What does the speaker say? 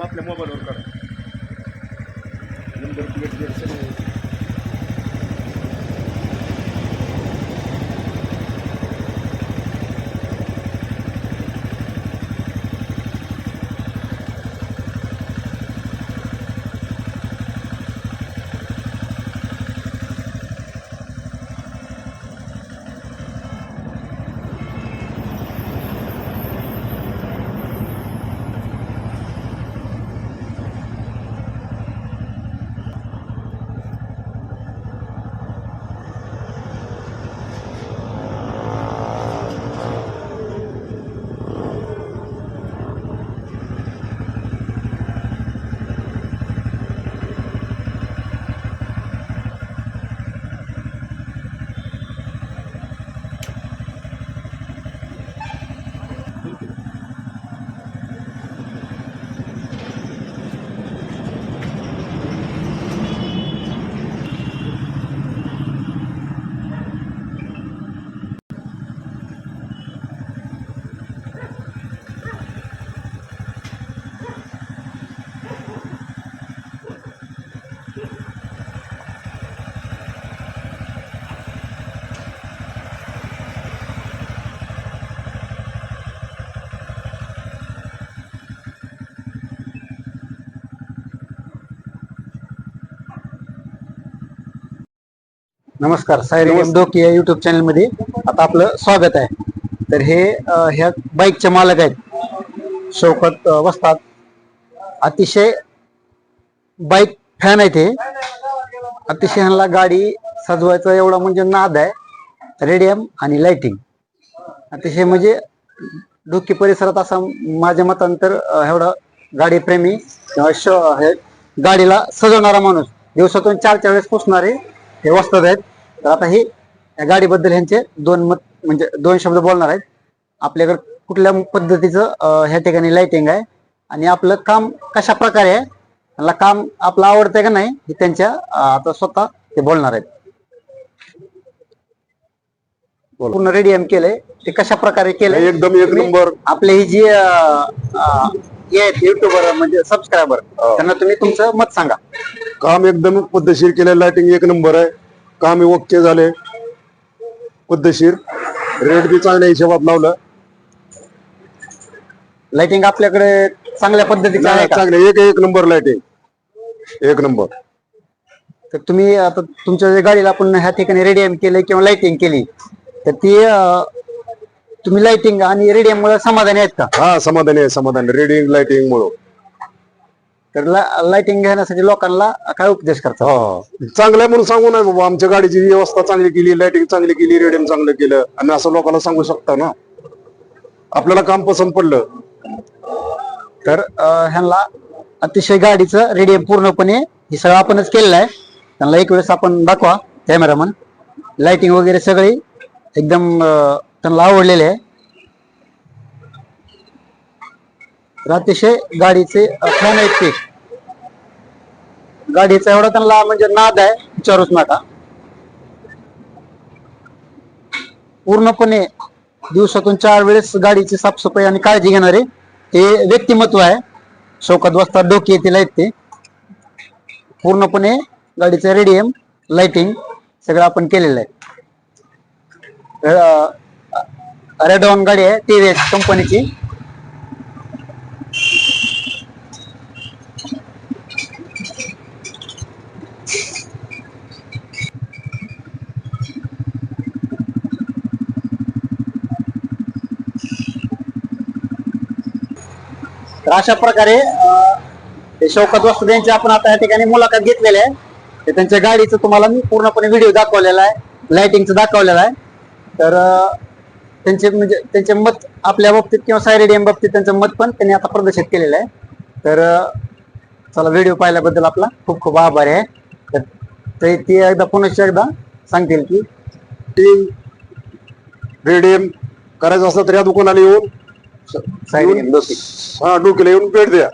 मग आपल्या मोबाईलवर काढा नंबर प्लेट नमस्कार सायरी डोके या युट्यूब चॅनलमध्ये आता आपलं स्वागत आहे. तर हे ह्या बाईकचे मालक आहेत. शौकत वस्तात अतिशय बाईक फॅन आहेत हे. अतिशय ह्यांना गाडी सजवायचा एवढा म्हणजे नाद आहे. रेडियम आणि लाइटिंग अतिशय म्हणजे डोकी परिसरात असा माझ्या मतांतर एवढा गाडी प्रेमी किंवा हे गाडीला सजवणारा माणूस. दिवसातून चार चार वेळेस पुसणारे हे वस्तात आहेत. तर आता हे या गाडीबद्दल ह्यांचे दोन मत म्हणजे दोन शब्द बोलणार आहेत. आपल्याकडे कुठल्या पद्धतीचं ह्या ठिकाणी लाइटिंग आहे आणि आपलं काम कशा प्रकारे आहे त्यांना काम आपलं आवडतंय का नाही हे त्यांच्या आता स्वतः ते बोलणार आहेत. पूर्ण रेडियम केलंय. ते कशा प्रकारे केलंय एकदम एक तुम्ही नंबर. आपले ही जी हे आहेत युट्यूबर म्हणजे सबस्क्रायबर त्यांना तुम्ही तुमचं मत सांगा. काम एकदम पद्धतशीर केलं लाइटिंग एक नंबर आहे. काम ओके झाले? पद्धतशीर रेट बी चांगल्या हिशोबात लावलं. लाइटिंग आपल्याकडे चांगल्या पद्धतीचं आहे का? चांगले. एक एक नंबर लाइटिंग एक नंबर. तर तुम्ही आता तुमच्या जे गाडीला आपण ह्या ठिकाणी रेडियम केलं किंवा लाइटिंग केली तर ती अं, तुम्ही लाइटिंग आणि रेडियम मुळे समाधानी आहेत का? हा समाधानी आहे समाधानी. रेडिंग लाइटिंग मुळे. तर लाइटिंग घेण्यासाठी लोकांना काय उपदेश करता? हा चांगलं आहे म्हणून सांगू नाही बाबा आमच्या गाडीची व्यवस्था चांगली केली लाइटिंग चांगली केली रेडियम चांगलं केलं आणि असं लोकांना सांगू शकता ना. आपल्याला काम पसंत पडलं. तर अं, ह्यांना अतिशय गाडीचं रेडियम पूर्णपणे हे सगळं आपणच केलेलं आहे. त्यांना एक वेळेस आपण दाखवा कॅमेरामन लाइटिंग वगैरे सगळी एकदम अं, त्यांना आवडलेले आहे तर अतिशय गाडीचे फॅन आहेत ते. गाडीचा एवढा त्यांना म्हणजे नाद आहे विचारूच नका. पूर्णपणे दिवसातून चार वेळेस गाडीची साफसफाई आणि काळजी घेणारे ते व्यक्तिमत्व आहे. शौकत बसतात डोके येतील आहेत ते. पूर्णपणे गाडीचं रेडियम लाइटिंग सगळं आपण केलेलं आहे. रेडॉन गाडी आहे टी कंपनीची तर अशा प्रकारे ते शौकत वस्तू यांची आपण आता या ठिकाणी मुलाखत घेतलेली आहे. ते त्यांच्या गाडीचं तुम्हाला मी पूर्णपणे व्हिडिओ दाखवलेला आहे. लाइटिंगचं दाखवलेलं आहे. तर त्यांचे म्हणजे त्यांचे मत आपल्या बाबतीत किंवा सायरेडियम बाबतीत त्यांचं मत पण त्यांनी आता प्रदर्शित केलेलं आहे. तर चला व्हिडिओ पाहिल्याबद्दल आपला खूप खूप आभार आहे. तर ते ती एकदा पुनश्च एकदा सांगतील की रेडियम करायचं असलं तर या दुकानाला येऊन हा डोक्याला येऊन भेट द्या